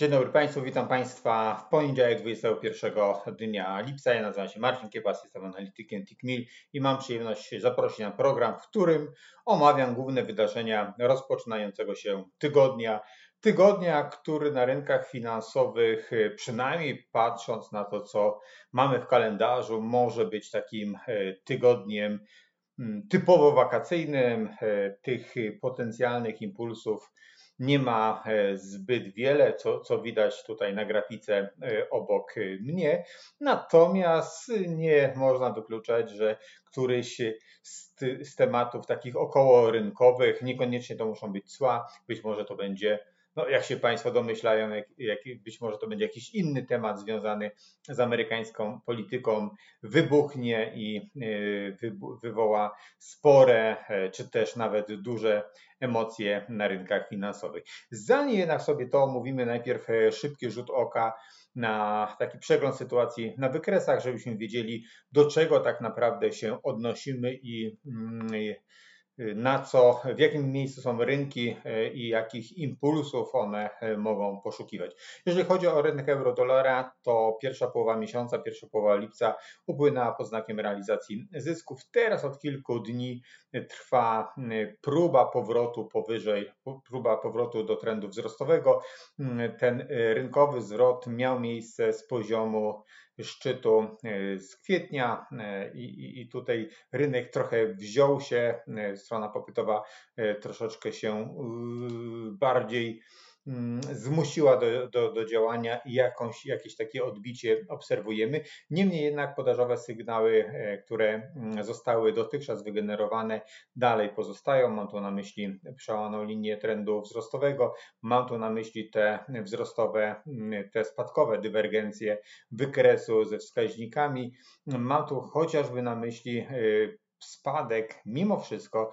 Dzień dobry Państwu, witam Państwa w poniedziałek 21 dnia lipca. Ja nazywam się Marcin Kiepas, jestem analitykiem TICMIL i mam przyjemność zaprosić na program, w którym omawiam główne wydarzenia rozpoczynającego się tygodnia. Tygodnia, który na rynkach finansowych, przynajmniej patrząc na to, co mamy w kalendarzu, może być takim e, tygodniem mm, typowo wakacyjnym. E, tych potencjalnych impulsów nie ma e, zbyt wiele, co, co widać tutaj na grafice e, obok mnie. Natomiast nie można wykluczać, że któryś z, z tematów takich około rynkowych, niekoniecznie to muszą być cła, być może to będzie no, jak się Państwo domyślają, jak, jak, być może to będzie jakiś inny temat związany z amerykańską polityką, wybuchnie i e, wywoła spore, e, czy też nawet duże emocje na rynkach finansowych. Zanim jednak sobie to omówimy, najpierw e, szybki rzut oka na taki przegląd sytuacji na wykresach, żebyśmy wiedzieli, do czego tak naprawdę się odnosimy i mm, na co, w jakim miejscu są rynki e, i jakich impulsów one e, mogą poszukiwać. Jeżeli chodzi o rynek euro-dolara, to pierwsza połowa miesiąca, pierwsza połowa lipca upłynęła pod znakiem realizacji zysków. Teraz od kilku dni trwa próba powrotu powyżej, próba powrotu do trendu wzrostowego. Ten e, rynkowy zwrot miał miejsce z poziomu szczytu e, z kwietnia e, i, i tutaj rynek trochę wziął się, e, strona popytowa troszeczkę się bardziej zmusiła do, do, do działania i jakąś, jakieś takie odbicie obserwujemy. Niemniej jednak podażowe sygnały, e, które mm, zostały dotychczas wygenerowane, dalej pozostają. Mam tu na myśli przełaną linię trendu wzrostowego, mam tu na myśli te wzrostowe, mm, te spadkowe dywergencje wykresu ze wskaźnikami. Mam tu chociażby na myśli e, spadek mimo wszystko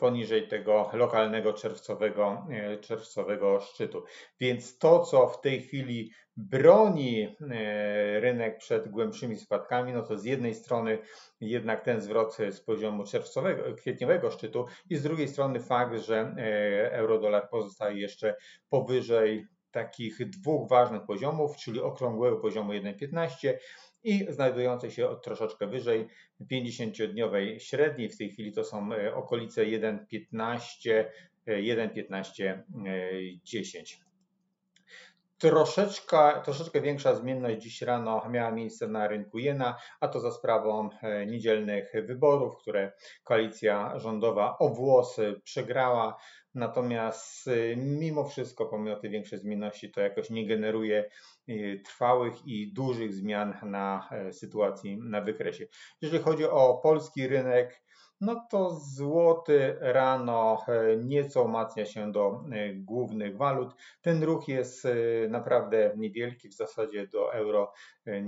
poniżej tego lokalnego czerwcowego, e, czerwcowego szczytu. Więc to, co w tej chwili broni e, rynek przed głębszymi spadkami, no to z jednej strony jednak ten zwrot z poziomu czerwcowego, kwietniowego szczytu i z drugiej strony fakt, że e, euro-dolar pozostaje jeszcze powyżej takich dwóch ważnych poziomów, czyli okrągłego poziomu 1,15 i znajdującej się troszeczkę wyżej 50-dniowej średniej. W tej chwili to są e, okolice 1,15, 1,15, 10. Troszeczkę, troszeczkę większa zmienność dziś rano miała miejsce na rynku jena, a to za sprawą e, niedzielnych wyborów, które koalicja rządowa o włosy przegrała. Natomiast e, mimo wszystko, pomimo tej większej zmienności, to jakoś nie generuje e, trwałych i dużych zmian na sytuacji na wykresie. Jeżeli chodzi o polski rynek, no to złoty rano e, nieco umacnia się do e, głównych walut. Ten ruch jest e, naprawdę niewielki, w zasadzie do euro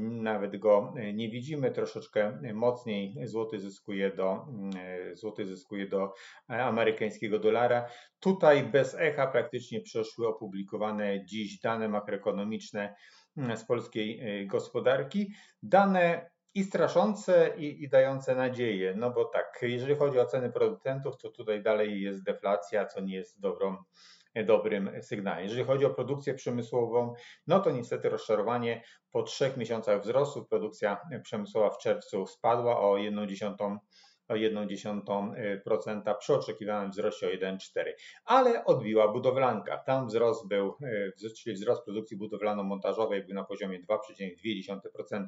nawet go nie widzimy. Troszeczkę mocniej złoty zyskuje do, złoty zyskuje do amerykańskiego dolara. Tutaj bez echa praktycznie przeszły opublikowane dziś dane makroekonomiczne z polskiej gospodarki. Dane i straszące, i, i dające nadzieję. No bo tak, jeżeli chodzi o ceny producentów, to tutaj dalej jest deflacja, co nie jest dobrą, dobrym sygnałem. Jeżeli chodzi o produkcję przemysłową, no to niestety rozczarowanie po trzech miesiącach wzrostu. Produkcja przemysłowa w czerwcu spadła o 1,1 o 0,1% przy oczekiwanym wzroście o 1,4%. Ale odbiła budowlanka. Tam wzrost był, e, czyli wzrost produkcji budowlano-montażowej był na poziomie 2,2%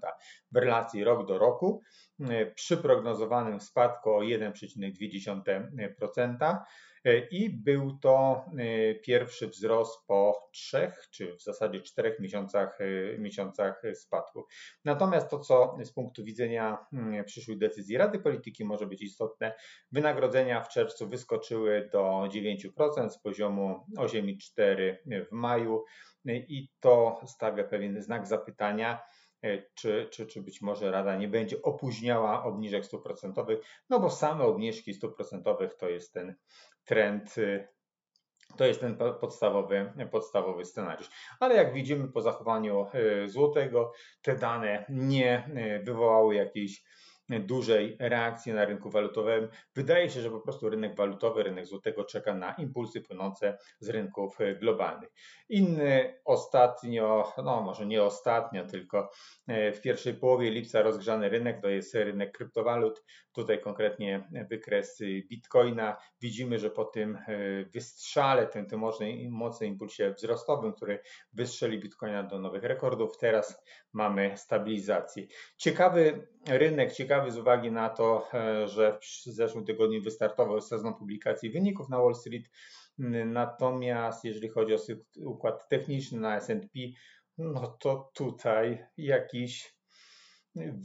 w relacji rok do roku, e, przy prognozowanym spadku o 1,2%. E, i był to e, pierwszy wzrost po trzech, czy w zasadzie czterech miesiącach, e, miesiącach spadku. Natomiast to, co z punktu widzenia mm, przyszłych decyzji Rady Polityki może być istotne, wynagrodzenia w czerwcu wyskoczyły do 9% z poziomu 8,4 w maju i to stawia pewien znak zapytania, czy, czy, czy być może Rada nie będzie opóźniała obniżek stóp procentowych, no bo same obniżki stóp procentowych to jest ten trend y, to jest ten podstawowy, podstawowy scenariusz. Ale jak widzimy po zachowaniu y, złotego, te dane nie y, wywołały jakiejś dużej reakcji na rynku walutowym. Wydaje się, że po prostu rynek walutowy, rynek złotego czeka na impulsy płynące z rynków globalnych. Inny ostatnio, no może nie ostatnio, tylko w pierwszej połowie lipca rozgrzany rynek to jest rynek kryptowalut. Tutaj konkretnie wykres Bitcoina. Widzimy, że po tym wystrzale, tym, tym mocnym impulsie wzrostowym, który wystrzeli Bitcoina do nowych rekordów, teraz mamy stabilizację. Ciekawy rynek, ciekawy z uwagi na to, e, że w zeszłym tygodniu wystartował sezon publikacji wyników na Wall Street. Natomiast jeżeli chodzi o układ techniczny na S&P, no to tutaj jakiś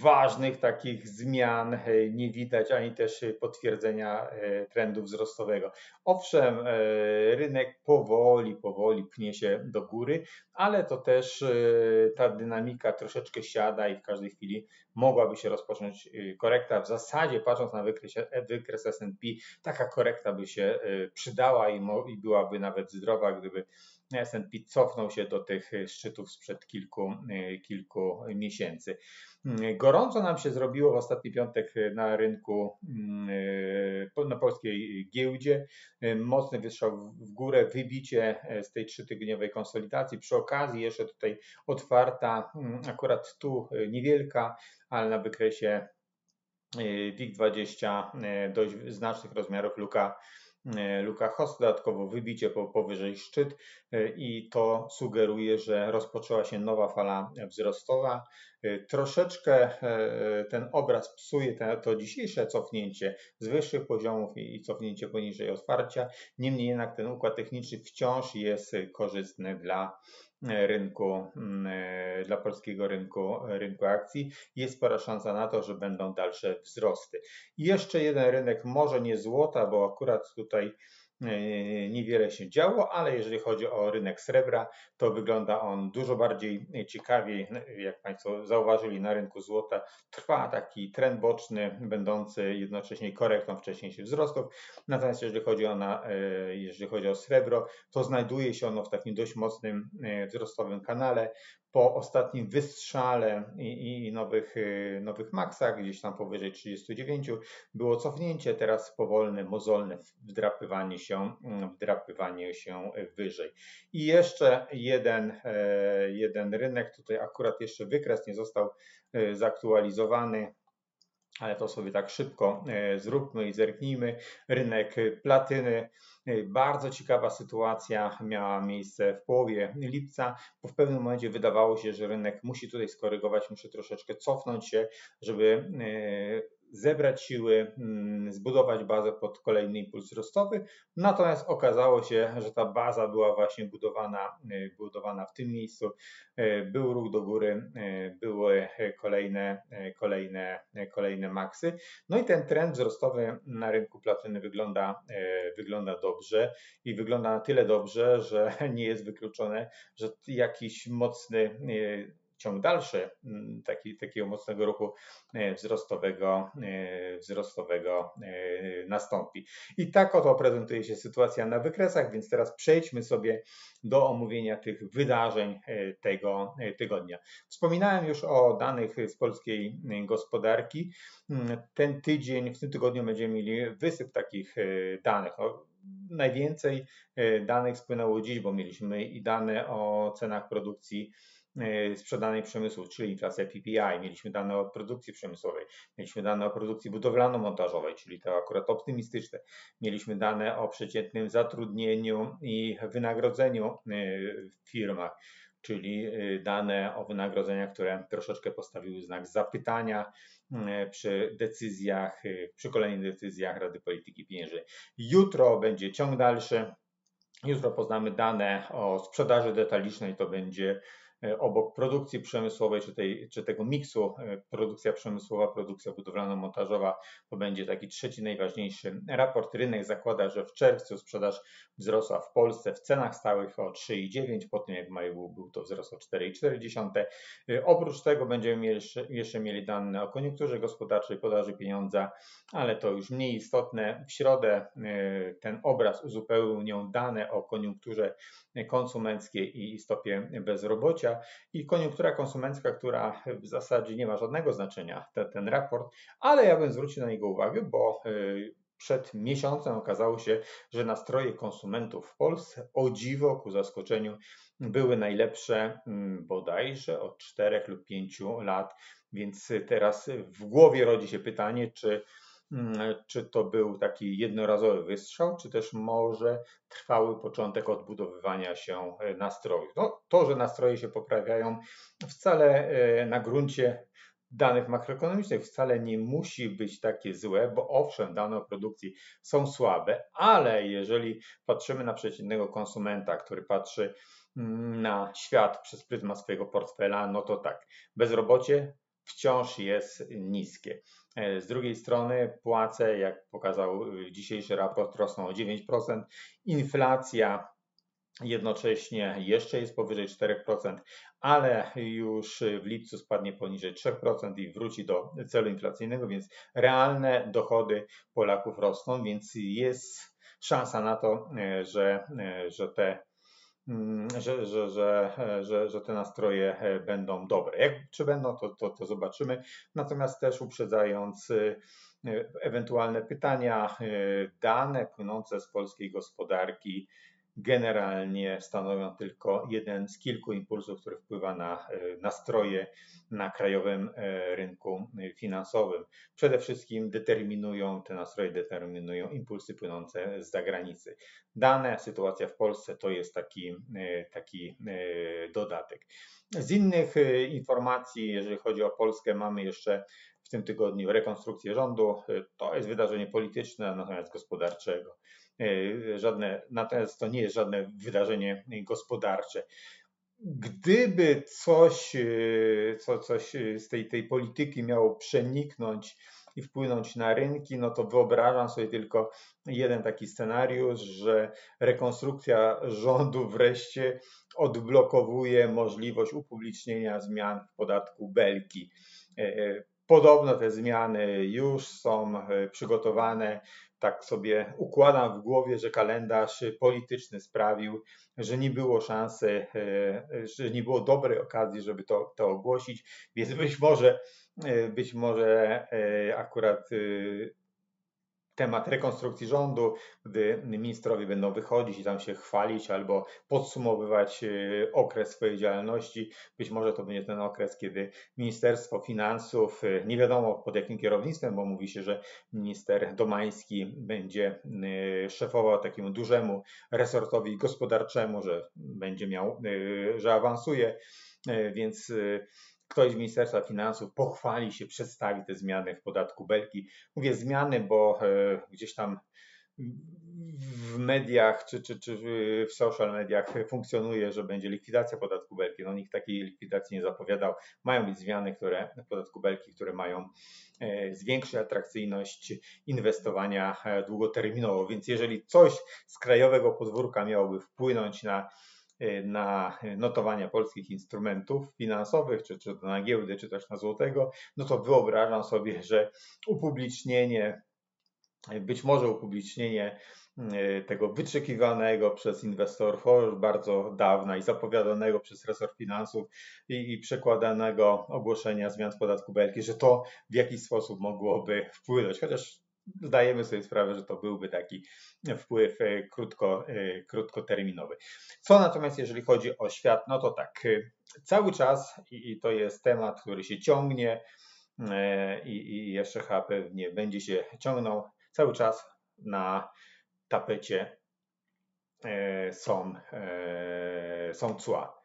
ważnych takich zmian e, nie widać, ani też potwierdzenia e, trendu wzrostowego. Owszem, e, rynek powoli, powoli pnie się do góry, ale to też ta dynamika troszeczkę siada i w każdej chwili mogłaby się rozpocząć korekta. W zasadzie, patrząc na wykres, wykres S&P, taka korekta by się przydała i, i byłaby nawet zdrowa, gdyby S&P cofnął się do tych szczytów sprzed kilku, kilku miesięcy. Gorąco nam się zrobiło w ostatni piątek na rynku, na polskiej giełdzie. Mocny wystrzał w górę, wybicie z tej trzytygodniowej konsolidacji. Przy okazji jeszcze tutaj otwarta, akurat tu niewielka, ale na wykresie WIG20 dość znacznych rozmiarów luka E, Luka Host, dodatkowo wybicie po, powyżej szczyt e, i to sugeruje, że rozpoczęła się nowa fala wzrostowa. E, troszeczkę ten obraz psuje to dzisiejsze cofnięcie z wyższych poziomów i cofnięcie poniżej otwarcia. Niemniej jednak ten układ techniczny wciąż jest korzystny dla rynku, mm, e, dla polskiego rynku, rynku akcji. Jest spora szansa na to, że będą dalsze wzrosty. I jeszcze jeden rynek, może nie złota, bo akurat tutaj E, niewiele się działo, ale jeżeli chodzi o rynek srebra, to wygląda on dużo bardziej ciekawiej. Jak Państwo zauważyli, na rynku złota trwa taki trend boczny, będący jednocześnie korektą wcześniejszych wzrostów. Natomiast jeżeli chodzi o, na, e, jeżeli chodzi o srebro, to znajduje się ono w takim dość mocnym e, wzrostowym kanale po ostatnim wystrzale i, i, nowych, y, nowych maksach, gdzieś tam powyżej 39, było cofnięcie, teraz powolne, mozolne wdrapywanie się, mm, wdrapywanie się wyżej. I jeszcze jeden, e, jeden rynek, tutaj akurat jeszcze wykres nie został e, zaktualizowany, ale to sobie tak szybko e, zróbmy i zerknijmy. Rynek platyny. E, bardzo ciekawa sytuacja miała miejsce w połowie lipca, bo w pewnym momencie wydawało się, że rynek musi tutaj skorygować, musi troszeczkę cofnąć się, żeby e, zebrać siły, mm, zbudować bazę pod kolejny impuls wzrostowy. Natomiast okazało się, że ta baza była właśnie budowana, y, budowana w tym miejscu. Y, był ruch do góry, y, były kolejne, kolejne, kolejne maksy. No i ten trend wzrostowy na rynku platyny wygląda, wygląda dobrze i wygląda na tyle dobrze, że nie jest wykluczone, że jakiś mocny ciąg dalszy mm, taki, takiego mocnego ruchu e, wzrostowego, e, wzrostowego e, nastąpi. I tak oto prezentuje się sytuacja na wykresach, więc teraz przejdźmy sobie do omówienia tych wydarzeń tego tygodnia. Wspominałem już o danych z polskiej gospodarki. Mm, ten tydzień, w tym tygodniu będziemy mieli wysyp takich danych. No, najwięcej danych spłynęło dziś, bo mieliśmy i dane o cenach produkcji sprzedanej przemysłu, czyli inflacja PPI, mieliśmy dane o produkcji przemysłowej, mieliśmy dane o produkcji budowlano-montażowej, czyli to akurat optymistyczne, mieliśmy dane o przeciętnym zatrudnieniu i wynagrodzeniu e, w firmach, czyli e, dane o wynagrodzeniach, które troszeczkę postawiły znak zapytania przy decyzjach, przy kolejnych decyzjach Rady Polityki Pieniężnej. Jutro będzie ciąg dalszy. Jutro poznamy dane o sprzedaży detalicznej, to będzie E, obok produkcji przemysłowej, czy, tej, czy tego miksu e, produkcja przemysłowa, produkcja budowlano-montażowa, to będzie taki trzeci najważniejszy raport. Rynek zakłada, że w czerwcu sprzedaż wzrosła w Polsce w cenach stałych o 3,9, po tym jak w maju był to wzrost o 4,4. E, oprócz tego będziemy mieli jeszcze mieli dane o koniunkturze gospodarczej, podaży pieniądza, ale to już mniej istotne. W środę ten obraz uzupełnią dane o koniunkturze konsumenckiej i stopie bezrobocia bezrobocia i koniunktura konsumencka, która w zasadzie nie ma żadnego znaczenia, te, ten raport, ale ja bym zwrócił na niego uwagę, bo przed miesiącem okazało się, że nastroje konsumentów w Polsce o dziwo ku zaskoczeniu były najlepsze mm, bodajże od 4 lub 5 lat, więc teraz w głowie rodzi się pytanie, czy czy to był taki jednorazowy wystrzał, czy też może trwały początek odbudowywania się nastrojów. No, to, że nastroje się poprawiają, wcale e, na gruncie danych makroekonomicznych wcale nie musi być takie złe, bo owszem, dane o produkcji są słabe, ale jeżeli patrzymy na przeciętnego konsumenta, który patrzy mm, na świat przez pryzmat swojego portfela, no to tak, bezrobocie wciąż jest niskie. E, z drugiej strony płace, jak pokazał dzisiejszy raport, rosną o 9%. Inflacja jednocześnie jeszcze jest powyżej 4%, ale już w lipcu spadnie poniżej 3% i wróci do celu inflacyjnego, więc realne dochody Polaków rosną, więc jest szansa na to, e, że, e, że te że, że, że, że, że te nastroje e, będą dobre. Jak, czy będą, to, to, to zobaczymy. Natomiast też uprzedzając ewentualne pytania, dane płynące z polskiej gospodarki generalnie stanowią tylko jeden z kilku impulsów, który wpływa na e, nastroje na krajowym e, rynku finansowym. Przede wszystkim determinują, te nastroje determinują impulsy płynące z zagranicy. Dane, sytuacja w Polsce to jest taki, e, taki dodatek. Z innych informacji, jeżeli chodzi o Polskę, mamy jeszcze w tym tygodniu rekonstrukcję rządu. To jest wydarzenie polityczne, natomiast gospodarczego. E, żadne, natomiast to nie jest żadne wydarzenie gospodarcze. Gdyby coś, e, co, coś z tej, tej polityki miało przeniknąć i wpłynąć na rynki, no to wyobrażam sobie tylko jeden taki scenariusz, że rekonstrukcja rządu wreszcie odblokowuje możliwość upublicznienia zmian w podatku Belki. E, podobno te zmiany już są przygotowane tak sobie układam w głowie, że kalendarz polityczny sprawił, że nie było szansy, e, że nie było dobrej okazji, żeby to, to ogłosić, więc być może, e, być może e, akurat temat rekonstrukcji rządu, gdy ministrowie będą wychodzić i tam się chwalić albo podsumowywać e, okres swojej działalności. Być może to będzie ten okres, kiedy Ministerstwo Finansów, e, nie wiadomo pod jakim kierownictwem, bo mówi się, że minister Domański będzie e, szefował takiemu dużemu resortowi gospodarczemu, że będzie miał, że awansuje, więc ktoś z Ministerstwa Finansów pochwali się, przedstawi te zmiany w podatku Belki. Mówię zmiany, bo e, gdzieś tam w mediach czy, czy, czy w social mediach funkcjonuje, że będzie likwidacja podatku Belki. No nikt takiej likwidacji nie zapowiadał. Mają być zmiany które, w podatku Belki, które mają e, zwiększyć atrakcyjność inwestowania e, długoterminowo. Więc jeżeli coś z krajowego podwórka miałoby wpłynąć na na notowania polskich instrumentów finansowych, czy, czy na giełdy, czy też na złotego, no to wyobrażam sobie, że upublicznienie, być może upublicznienie y, tego wyczekiwanego przez inwestorów już bardzo dawna i zapowiadanego przez resort finansów i, i przekładanego ogłoszenia zmian w podatku Belki, że to w jakiś sposób mogłoby wpłynąć, chociaż zdajemy sobie sprawę, że to byłby taki wpływ e, krótko, e, krótkoterminowy. Co natomiast jeżeli chodzi o świat, no to tak, e, cały czas i to jest temat, który się ciągnie i, jeszcze chyba pewnie będzie się ciągnął cały czas na tapecie są, są cła.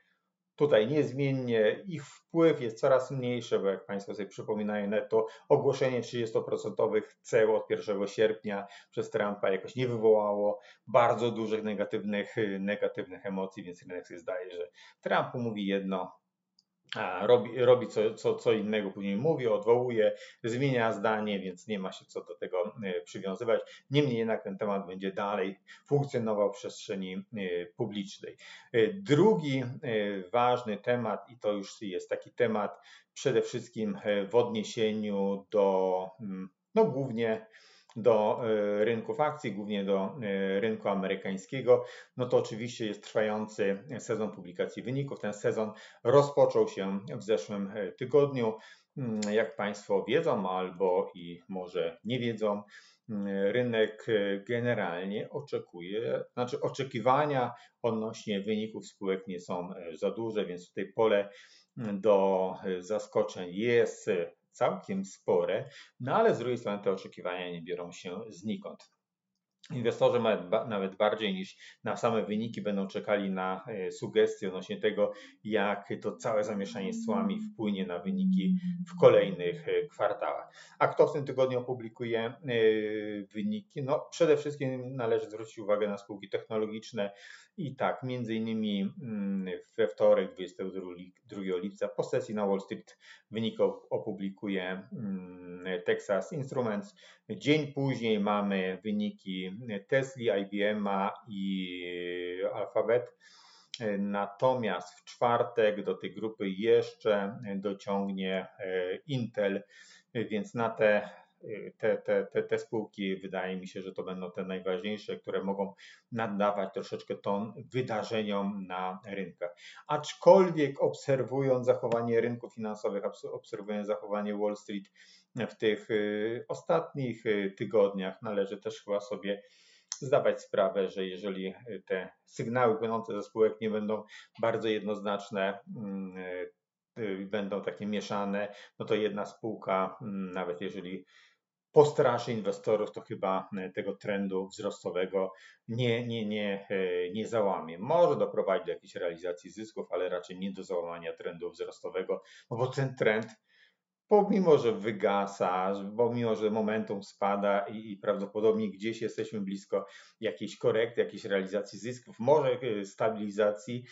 Tutaj niezmiennie ich wpływ jest coraz mniejszy, bo jak Państwo sobie przypominają, netto ogłoszenie 30% ceł od 1 sierpnia przez Trumpa jakoś nie wywołało bardzo dużych negatywnych, negatywnych emocji, więc rynek sobie zdaje, że Trump mówi jedno, robi, robi co, co, co innego, później mówi, odwołuje, zmienia zdanie, więc nie ma się co do tego e, przywiązywać. Niemniej jednak ten temat będzie dalej funkcjonował w przestrzeni e, publicznej. E, drugi ważny temat, i to już jest taki temat przede wszystkim w odniesieniu do, mm, no głównie do rynków akcji, głównie do rynku amerykańskiego, no to oczywiście jest trwający sezon publikacji wyników. Ten sezon rozpoczął się w zeszłym tygodniu. Mm, jak Państwo wiedzą albo i może nie wiedzą, mm, rynek generalnie oczekuje, znaczy oczekiwania odnośnie wyników spółek nie są za duże, więc tutaj pole mm, do zaskoczeń jest całkiem spore, no ale z drugiej strony te oczekiwania nie biorą się znikąd. Inwestorzy nawet bardziej niż na same wyniki będą czekali na e, sugestie odnośnie tego, jak to całe zamieszanie z cłami wpłynie na wyniki w kolejnych e, kwartałach. A kto w tym tygodniu opublikuje e, wyniki? No, przede wszystkim należy zwrócić uwagę na spółki technologiczne i tak, między innymi mm, we wtorek, 22 lipca, po sesji na Wall Street wynik opublikuje mm, Texas Instruments. Dzień później mamy wyniki Tesla, IBM i Alphabet. Natomiast w czwartek do tej grupy jeszcze dociągnie e, Intel, więc na te te, te, te, te spółki wydaje mi się, że to będą te najważniejsze, które mogą nadawać troszeczkę ton wydarzeniom na rynkach. Aczkolwiek obserwując zachowanie rynków finansowych, obserwując zachowanie Wall Street w tych y, ostatnich y, tygodniach, należy też chyba sobie zdawać sprawę, że jeżeli te sygnały płynące ze spółek nie będą bardzo jednoznaczne, mm, y, będą takie mieszane, no to jedna spółka, mm, nawet jeżeli postraszy inwestorów, to chyba e, tego trendu wzrostowego nie, nie, nie, e, nie załamie. Może doprowadzić do jakiejś realizacji zysków, ale raczej nie do załamania trendu wzrostowego, no bo ten trend pomimo, że wygasa, pomimo, że momentum spada i, i, prawdopodobnie gdzieś jesteśmy blisko jakiejś korekty, jakiejś realizacji zysków, może e, stabilizacji,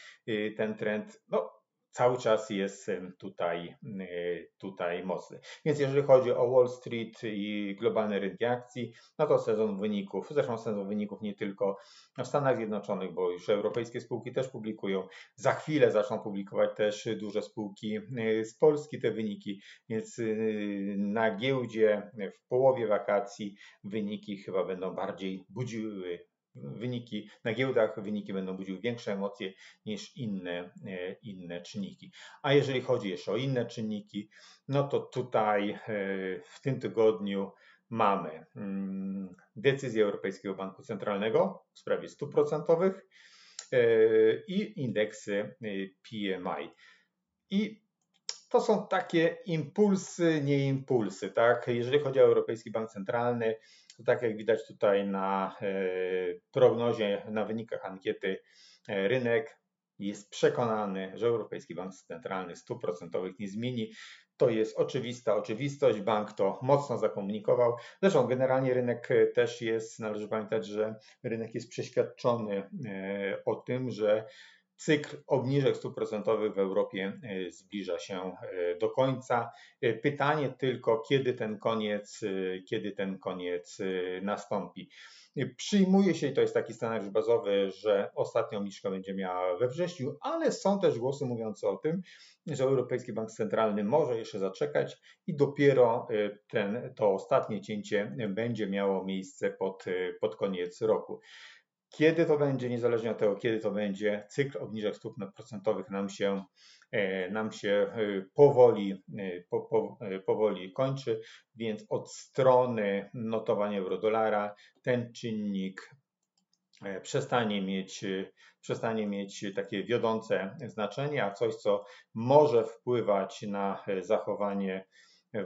ten trend no, cały czas jest tutaj, y, tutaj mocny. Więc jeżeli chodzi o Wall Street i globalne rynki akcji, no to sezon wyników, zresztą sezon wyników nie tylko w Stanach Zjednoczonych, bo już europejskie spółki też publikują. Za chwilę zaczną publikować też duże spółki y, z Polski te wyniki, więc y, na giełdzie w połowie wakacji wyniki chyba będą bardziej budziły wyniki na giełdach, wyniki będą budziły większe emocje niż inne, e, inne czynniki. A jeżeli chodzi jeszcze o inne czynniki, no to tutaj e, w tym tygodniu mamy mm, decyzję Europejskiego Banku Centralnego w sprawie stóp procentowych e, i indeksy PMI. I to są takie impulsy, nie impulsy, tak? Jeżeli chodzi o Europejski Bank Centralny, to tak jak widać tutaj na e, prognozie, na wynikach ankiety, e, rynek jest przekonany, że Europejski Bank Centralny stóp procentowych nie zmieni. To jest oczywista oczywistość. Bank to mocno zakomunikował. Zresztą generalnie rynek też jest, należy pamiętać, że rynek jest przeświadczony e, o tym, że Cykl obniżek stóp procentowych w Europie e, zbliża się e, do końca. E, pytanie tylko, kiedy ten koniec, kiedy ten koniec nastąpi. Przyjmuje się, i to jest taki scenariusz bazowy, że ostatnia obniżka będzie miała we wrześniu, ale są też głosy mówiące o tym, że Europejski Bank Centralny może jeszcze zaczekać i dopiero ten, to ostatnie cięcie będzie miało miejsce pod, pod koniec roku. Kiedy to będzie, niezależnie od tego, kiedy to będzie, cykl obniżek stóp procentowych nam się, e, nam się e, powoli, e, po, po, powoli kończy, więc od strony notowania euro-dolara ten czynnik przestanie mieć, przestanie mieć takie wiodące znaczenie, a coś, co może wpływać na zachowanie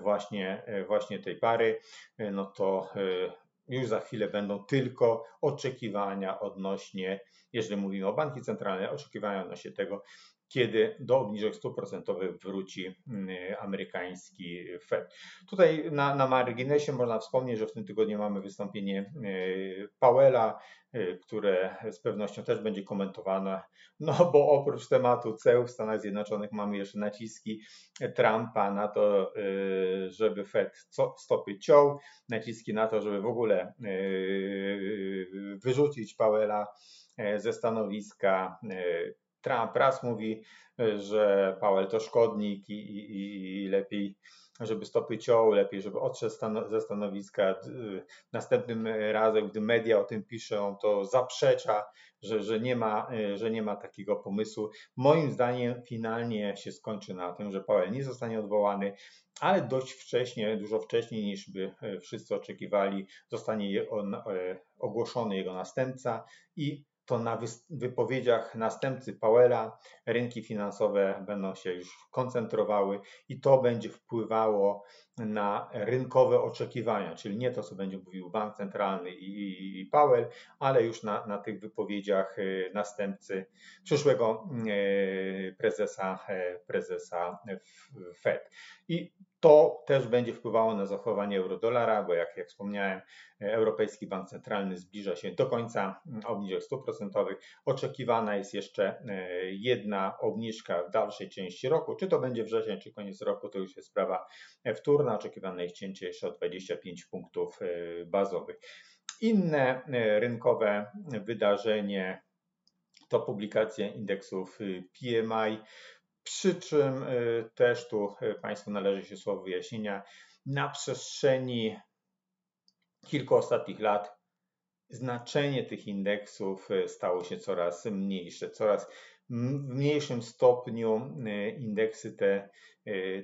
właśnie, właśnie tej pary, no to już za chwilę będą tylko oczekiwania odnośnie, jeżeli mówimy o banki centralne, oczekiwania odnośnie tego, kiedy do obniżek stóp procentowych wróci mm, amerykański Fed. Tutaj na, na marginesie można wspomnieć, że w tym tygodniu mamy wystąpienie y, Powella, y, które z pewnością też będzie komentowane, no bo oprócz tematu ceł w Stanach Zjednoczonych mamy jeszcze naciski Trumpa na to, y, żeby Fed stopy ciął, naciski na to, żeby w ogóle wyrzucić Powella ze stanowiska Trump raz mówi, że Powell to szkodnik i, i, i lepiej żeby stopy ciął, lepiej, żeby odszedł ze stanowiska. Następnym razem, gdy media o tym piszą, to zaprzecza, że, że, nie ma, że nie ma takiego pomysłu. Moim zdaniem finalnie się skończy na tym, że Powell nie zostanie odwołany, ale dość wcześnie, dużo wcześniej niż by wszyscy oczekiwali, zostanie ogłoszony jego następca i to na wypowiedziach następcy Powella rynki finansowe będą się już koncentrowały i to będzie wpływało na rynkowe oczekiwania, czyli nie to, co będzie mówił bank centralny i, Powell, ale już na, na tych wypowiedziach y, następcy przyszłego y, prezesa, y, prezesa Fed. I to też będzie wpływało na zachowanie euro-dolara, bo jak, jak wspomniałem, Europejski Bank Centralny zbliża się do końca obniżek stóp procentowych. Oczekiwana jest jeszcze jedna obniżka w dalszej części roku. Czy to będzie wrzesień, czy koniec roku, to już jest sprawa wtórna. Oczekiwane jest cięcie jeszcze o 25 punktów bazowych. Inne rynkowe wydarzenie to publikacja indeksów PMI. Przy czym y, też tu y, Państwu należy się słowo wyjaśnienia. Na przestrzeni kilku ostatnich lat znaczenie tych indeksów y, stało się coraz mniejsze, coraz w mniejszym stopniu indeksy te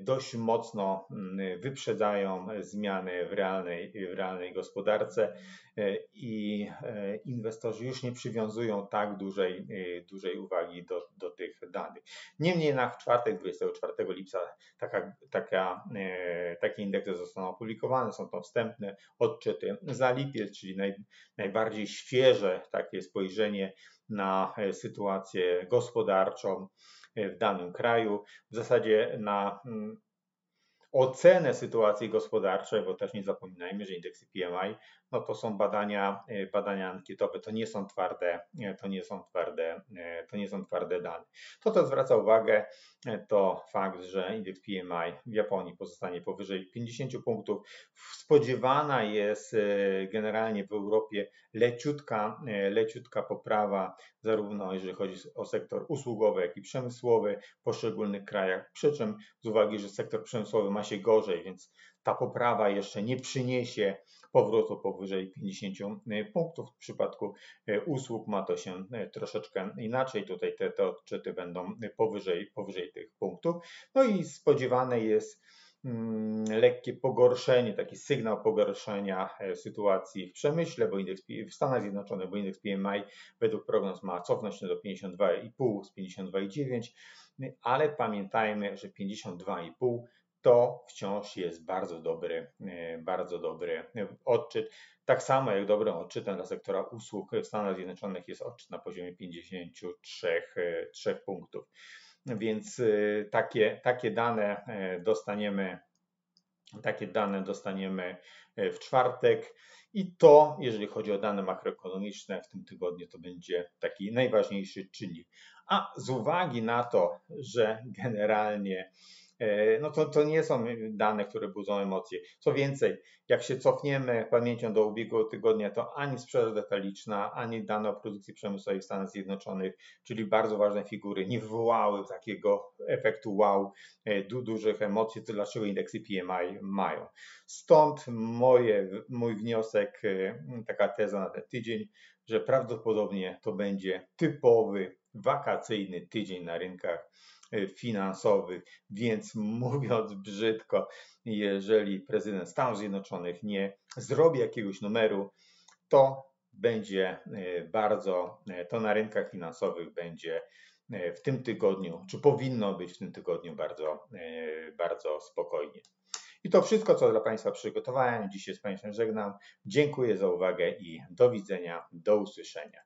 dość mocno mm, wyprzedzają zmiany w realnej, w realnej gospodarce y, i y, inwestorzy już nie przywiązują tak dużej, dużej uwagi do, do tych danych. Niemniej na czwartek, 24 lipca, taka, taka, takie indeksy zostaną opublikowane, są to wstępne odczyty za lipiec, czyli naj, najbardziej świeże takie spojrzenie na sytuację gospodarczą w danym kraju, w zasadzie na mm, ocenę sytuacji gospodarczej, bo też nie zapominajmy, że indeksy PMI no to są badania, e, badania ankietowe, to nie są twarde, e, to nie są twarde, e, to nie są twarde dane. To, co zwraca uwagę, to fakt, że indeks PMI w Japonii pozostanie powyżej 50 punktów. Spodziewana jest generalnie w Europie leciutka, leciutka poprawa, zarówno jeżeli chodzi o sektor usługowy, jak i przemysłowy w poszczególnych krajach. Przy czym z uwagi, że sektor przemysłowy ma się gorzej, więc ta poprawa jeszcze nie przyniesie powrotu powyżej 50 e, punktów. W przypadku e, usług ma to się e, troszeczkę inaczej. Tutaj te, te odczyty będą powyżej, powyżej tych punktów. No i spodziewane jest mm, lekkie pogorszenie, taki sygnał pogorszenia sytuacji w przemyśle, bo indeks w Stanach Zjednoczonych, bo indeks PMI według prognoz ma cofnąć się do 52,5 z 52,9, ale pamiętajmy, że 52,5 to wciąż jest bardzo dobry, e, bardzo dobry odczyt. Tak samo jak dobrym odczytem dla sektora usług w Stanach Zjednoczonych jest odczyt na poziomie 53 3 e, punktów. Więc e, takie, takie dane dostaniemy, takie dane dostaniemy w czwartek. I to, jeżeli chodzi o dane makroekonomiczne w tym tygodniu, to będzie taki najważniejszy czynnik. A z uwagi na to, że generalnie E, no to, to nie są dane, które budzą emocje. Co więcej, jak się cofniemy pamięcią do ubiegłego tygodnia, to ani sprzedaż detaliczna, ani dane o produkcji przemysłowej w Stanach Zjednoczonych, czyli bardzo ważne figury, nie wywołały takiego efektu wow, e, du dużych emocji, to dlaczego indeksy PMI mają. Stąd moje, mój wniosek, e, taka teza na ten tydzień, że prawdopodobnie to będzie typowy wakacyjny tydzień na rynkach E, finansowych. Więc mówiąc brzydko, jeżeli prezydent Stanów Zjednoczonych nie zrobi jakiegoś numeru, to będzie e, bardzo, e, to na rynkach finansowych będzie w tym tygodniu, czy powinno być w tym tygodniu bardzo, bardzo spokojnie. I to wszystko, co dla Państwa przygotowałem. Dzisiaj z Państwem żegnam. Dziękuję za uwagę i do widzenia, do usłyszenia.